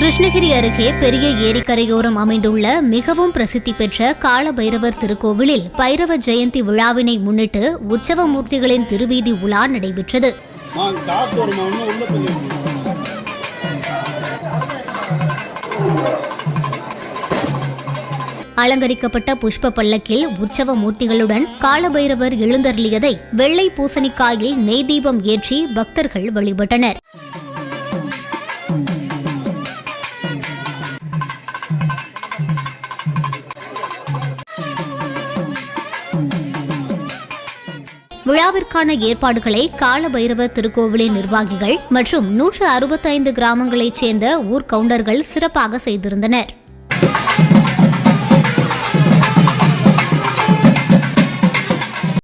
கிருஷ்ணகிரி அருகே பெரிய ஏரிக்கரையோரம் அமைந்துள்ள மிகவும் பிரசித்தி பெற்ற காலபைரவர் திருக்கோவிலில் பைரவ ஜெயந்தி விழாவினை முன்னிட்டு உற்சவ மூர்த்திகளின் திருவீதி உலா நடைபெற்றது. அலங்கரிக்கப்பட்ட புஷ்ப பல்லக்கில் உற்சவ மூர்த்திகளுடன் காலபைரவர் எழுந்தருளியதை வெள்ளை பூசணிக்காயில் நெய் தீபம் ஏற்றி பக்தர்கள் வழிபட்டனர். விழாவிற்கான ஏற்பாடுகளை காலபைரவ திருக்கோவிலின் நிர்வாகிகள் மற்றும் நூற்று அறுபத்தைந்து கிராமங்களைச் சேர்ந்த ஊர் கவுண்டர்கள் சிறப்பாக செய்திருந்தனர்.